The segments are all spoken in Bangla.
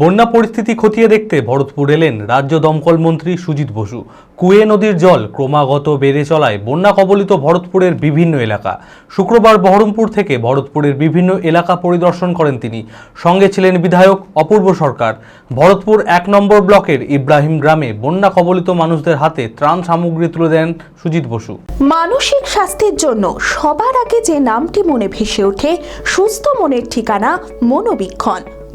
বন্যা পরিস্থিতি খতিয়ে দেখতে ভরতপুর এলেন রাজ্য দমকল মন্ত্রী সুজিত বসু। কুয়ে নদীর জল ক্রমাগত বেড়ে চলায় বন্যা কবলিত ভরতপুরের বিভিন্ন এলাকা। শুক্রবার বহরমপুর থেকে ভরতপুরের বিভিন্ন এলাকা পরিদর্শন করেন তিনি। সঙ্গে ছিলেন বিধায়ক অপূর্ব সরকার। ভরতপুর এক নম্বর ব্লকের ইব্রাহিম গ্রামে বন্যা কবলিত মানুষদের হাতে ত্রাণ সামগ্রী তুলে দেন সুজিত বসু। মানসিক স্বাস্থ্যের জন্য সবার আগে যে নামটি মনে ভেসে ওঠে, সুস্থ মনের ঠিকানা মনোবীক্ষণ।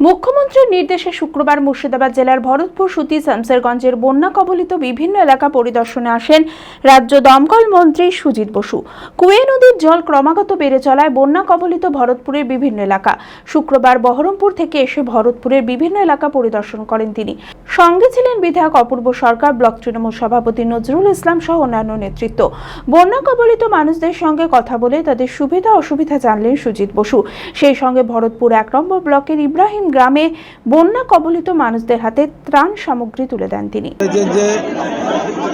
মুখ্যমন্ত্রীর নির্দেশে শুক্রবার মুর্শিদাবাদ জেলার ভরতপুর সুতি শামসেরগঞ্জের বন্যা কবলিত বিভিন্ন এলাকা পরিদর্শনে আসেন রাজ্য দমকল মন্ত্রী সুজিত বসু। কুয়ে নদীর জল ক্রমাগত বেড়ে চলায় বন্যা কবলিত ভরতপুরের বিভিন্ন এলাকা। শুক্রবার বহরমপুর থেকে এসে ভরতপুরের বিভিন্ন এলাকা পরিদর্শন করেন তিনি। সঙ্গে ছিলেন বিধায়ক অপূর্ব সরকার, ব্লক তৃণমূল সভাপতি নজরুল ইসলাম সহ অন্যান্য নেতৃত্ব। বন্যা কবলিত মানুষদের সঙ্গে কথা বলে তাদের সুবিধা অসুবিধা জানলেন সুজিত বসু। সেই সঙ্গে ভরতপুর এক নম্বর ব্লকের ইব্রাহিম গ্রামে বন্যা কবলিত মানুষদের হাতে ত্রাণ সামগ্রী তুলে দেন তিনি। যে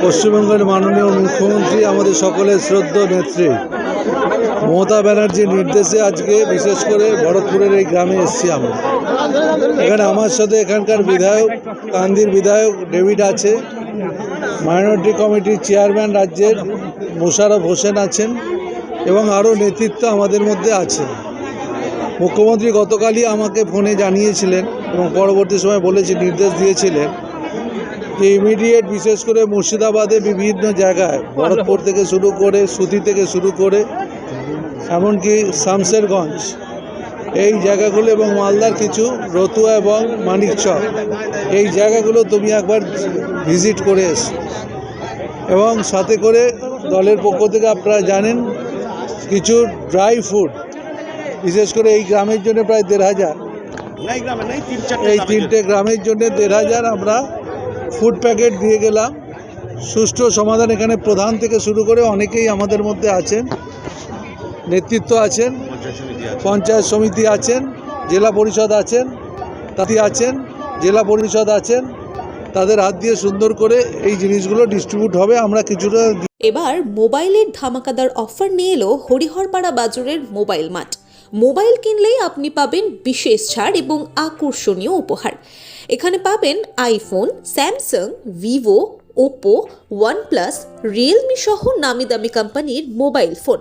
পশ্চিমবঙ্গের মাননীয় মুখ্যমন্ত্রী, আমাদের সকলের শ্রদ্ধ নেত্রী মমতা ব্যানার্জির নির্দেশে আজকে বিশেষ করে ভরতপুরের এই গ্রামে এসেছি আমরা। এখানে আমার সাথে এখানকার বিধায়ক কান্দির বিধায়ক ডেভিড আছে। মাইনরিটি কমিটির চেয়ারম্যান রাজ্যের মোশারফ হোসেন আছেন এবং আরও নেতৃত্ব আমাদের মধ্যে আছে। মুখ্যমন্ত্রী গতকালই আমাকে ফোনে জানিয়েছিলেন এবং পরবর্তী সময় বলেছে, নির্দেশ দিয়েছিলেন যে ইমিডিয়েট বিশেষ করে মুর্শিদাবাদে বিভিন্ন জায়গায় ভরতপুর থেকে শুরু করে সুতি থেকে শুরু করে, এমনকি শামসেরগঞ্জ এই জায়গাগুলো এবং মালদার কিছু রতুয়া এবং মানিকচক এই জায়গাগুলো তুমি একবার ভিজিট করে এসো। এবং সাথে করে দলের পক্ষ থেকে আপনারা জানেন, কিছু ড্রাই ফুড, বিশেষ করে এই গ্রামের জন্য প্রায় দেড় হাজার। এই তিনটে গ্রামের জন্য দেড় হাজার আমরা ফুড প্যাকেট দিয়ে গেলাম। সুষ্ঠু সমাধান এখানে প্রধান থেকে শুরু করে অনেকেই আমাদের মধ্যে আছেন। নেতৃত্ব আছেন পঞ্চায়েত সমিতি আছেন। জেলা পরিষদ আছেন তাঁতি আছেন জেলা পরিষদ আছেন তাদের হাত দিয়ে সুন্দর করে এই জিনিসগুলো ডিস্ট্রিবিউট হবে আমরা কিছুটা এবার মোবাইলের ধামাকাদার অফার নিয়ে এলো হরিহরপাড়া বাজারের মোবাইল মাঠ মোবাইল কিনলেই আপনি পাবেন বিশেষ ছাড় এবং আকর্ষণীয় উপহার। এখানে পাবেন iPhone Samsung Vivo Oppo OnePlus Realme সহ নামি দামি কোম্পানির মোবাইল ফোন।